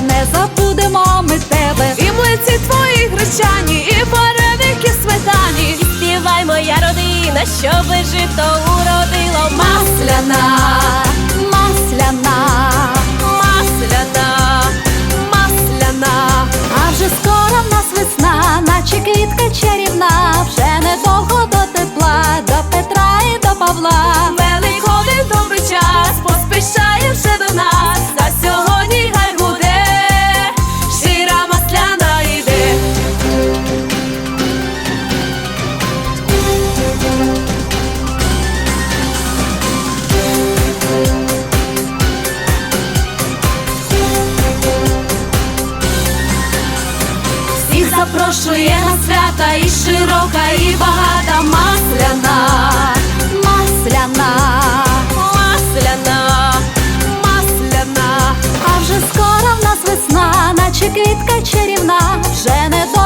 Не забудемо ми тебе. І млиці твої гречані, і вареники сметані. І співай, моя родина, щоби жито уродило масляна, масляна, масляна, масляна. А вже скоро в нас весна, наче запрошує на свята і широка, і багата масляна, масляна, масляна, масляна. А вже скоро нас весна, наче квітка чарівна, вже не до